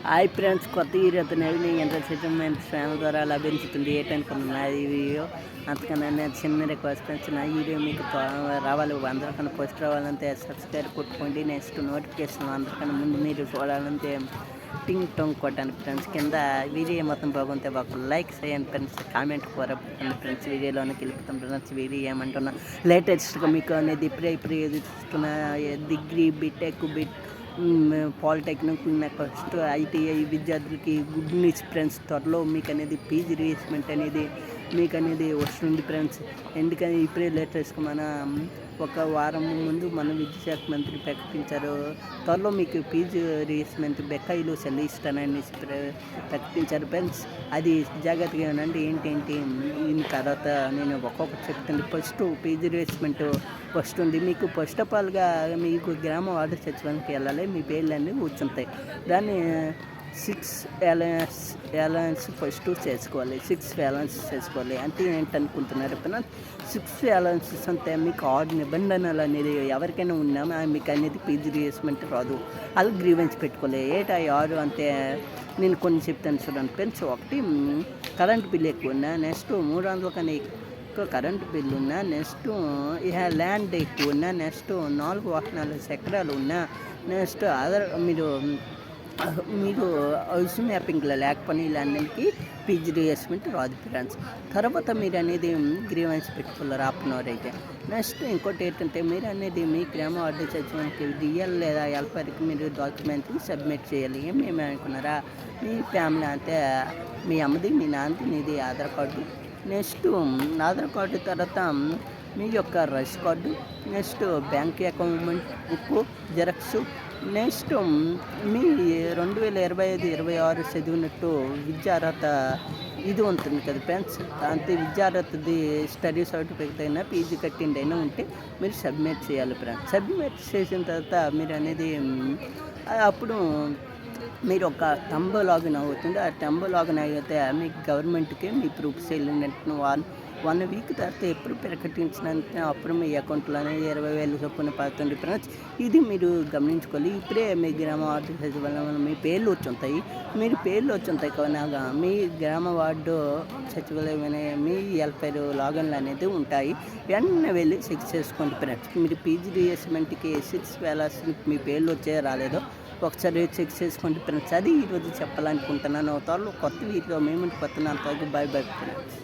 Hi friends కొత్త హీరోతో ఎంత ఎంటర్టైన్మెంట్ ఛానల్ ద్వారా లభించుతుంది ఏంటనుకున్నా ఈ వీడియో అంతకన్నా నేను చిన్న రిక్వెస్ట్ ఫ్రెండ్స్ నా వీడియో మీకు రావాలి అందరికన్నా ఫస్ట్ రావాలంటే సబ్స్క్రైబ్ కొట్టుకోండి నెక్స్ట్ నోటిఫికేషన్ అందరికన్నా ముందు మీరు చూడాలంటే టింగ్ టొంగ్ కొట్టాను ఫ్రెండ్స్ కింద వీడియో మొత్తం బాగుంటే ఒక లైక్ చేయండి ఫ్రెండ్స్ కామెంట్ కోరపండి ఫ్రెండ్స్ వీడియోలోకి వెళ్ళిపోతాం ఫ్రెండ్స్ వీడియో ఏమంటున్నా లేటెస్ట్గా మీకు అనేది ఇప్పుడే ఇప్పుడు చూస్తున్న degree BTech bit polytechnic next ITI విద్యార్థులకి గుడ్ న్యూస్ ఫ్రెండ్స్ త్వరలో మీకు అనేది పీజీ రియేస్మెంట్ అనేది మీకు అనేది వస్తుంది ఫ్రెండ్స్ ఎందుకని ఇప్పుడే లేటెస్ట్ మన ఒక వారం ముందు మన విద్యాశాఖ మంత్రి ప్రకటించారు. త్వరలో మీకు ఫీజు రీస్మెంట్ బెక్కాయిలు చెల్లిస్తానని ప్ర- ప్రకటించారు ఫ్రెండ్స్ అది జాగ్రత్తగా ఏమనంటే ఏంటేంటి? దీని తర్వాత నేను ఒక్కొక్కటి చెప్తాను. ఫస్ట్ ఫీజు రీస్మెంట్ వస్తుంది. మీకు ఫస్ట్ ఆఫ్ ఆల్గా మీకు గ్రామ వార్డు సచివానికి వెళ్ళాలి. మీ పేర్లన్నీ కూర్చుంటాయి దాన్ని సిక్స్ అలయన్స్ అలయన్స్ ఫస్ట్ చేసుకోవాలి. సిక్స్ బ్యాలెన్స్ చేసుకోవాలి. అంటే ఏంటనుకుంటున్నారు ఎప్పుడైనా సిక్స్ అలయన్సెస్ అంటే మీకు ఆరు నిబంధనలు అనేది ఎవరికైనా ఉన్నా మీకు అనేది పీజీ రియేస్మెంట్ రాదు. అది గ్రీవెన్స్ పెట్టుకోవాలి. ఏటా ఆరు అంటే నేను కొన్ని చెప్తాను చూడండి ఫ్రెండ్స్. ఒకటి కరెంట్ బిల్ ఎక్కువ ఉన్నా నెక్స్ట్ మూడు వందల కన్నా ఎక్కువ కరెంట్ బిల్లు ఉన్నా నెక్స్ట్ ఇక ల్యాండ్ ఎక్కువ ఉన్నా నెక్స్ట్ నాలుగు వాహనాలు చక్రాలు ఉన్నా నెక్స్ట్ అదర్ మీరు మీరు హౌస్ మ్యాపింగ్లో లేకపోయినా ఇలాంటికి పీజీ రియేస్మెంట్ రాదు ఫిరాన్స్ తర్వాత మీరు అనేది గ్రీవెన్స్ పెట్టుకోలేరు ఆపనవర్ అయితే నెక్స్ట్ ఇంకోటి ఏంటంటే మీరు అనేది మీ గ్రామ వార్డు సచివానికి డిఎల్ లేదా ఎల్పర్కి మీరు డాక్యుమెంట్ సబ్మిట్ చేయాలి. ఏమేమి అనుకున్నారా? మీ ఫ్యామిలీ అంటే మీ అమ్మది మీ నాన్నది నీది Aadhaar card. Next Aadhaar card తర్వాత మీ యొక్క rice card. Next bank account book xerox next మీ రెండు వేల ఇరవై ఐదు ఇరవై ఆరు చదివినట్టు విద్యార్హత ఇది ఉంటుంది కదా ఫ్రెండ్స్. అంతే విద్యార్హతది స్టడీ సర్టిఫికేట్ అయినా పీజీ కట్టిండి అయినా ఉంటే మీరు సబ్మిట్ చేయాలి ఫ్రెండ్స్. సబ్మిట్ చేసిన తర్వాత మీరు అనేది అప్పుడు మీరు ఒక టంబ్ లాగిన్ అవుతుంది ఆ టంబ్ లాగిన్ అయితే మీకు గవర్నమెంట్కి మీ ప్రూఫ్స్ వెళ్ళినట్టు వన్ వన్ వీక్ తర్వాత ఎప్పుడు ప్రకటించినంత అప్పుడు మీ అకౌంట్లోనే ఇరవై వేలు చొప్పున పడుతుంది ఫ్రెండ్స్. ఇది మీరు గమనించుకోవాలి. ఇప్పుడే మీ గ్రామ వార్డు సచివాలయం మీ పేర్లు వచ్చుంటాయి. మీరు పేర్లు వచ్చి ఉంటాయి మీ గ్రామ వార్డు సచివాలయం అనే మీ వెల్ఫేర్ లాగిన్లు అనేది ఉంటాయి. వెంటనే వెళ్ళి చెక్ చేసుకోండి ఫ్రెండ్స్. మీరు పీజీ రియేస్మెంట్కి సిక్స్ వేల మీ పేర్లు వచ్చే రాలేదో ఒకసారి చెక్ చేసుకోండి ఫ్రెండ్స్ అది ఈరోజు చెప్పాలనుకుంటున్నాను. అవతారులు కొత్త వీడియో మేము కొత్త అంతవరకు బాయ్ బాయ్ ఫ్రెండ్స్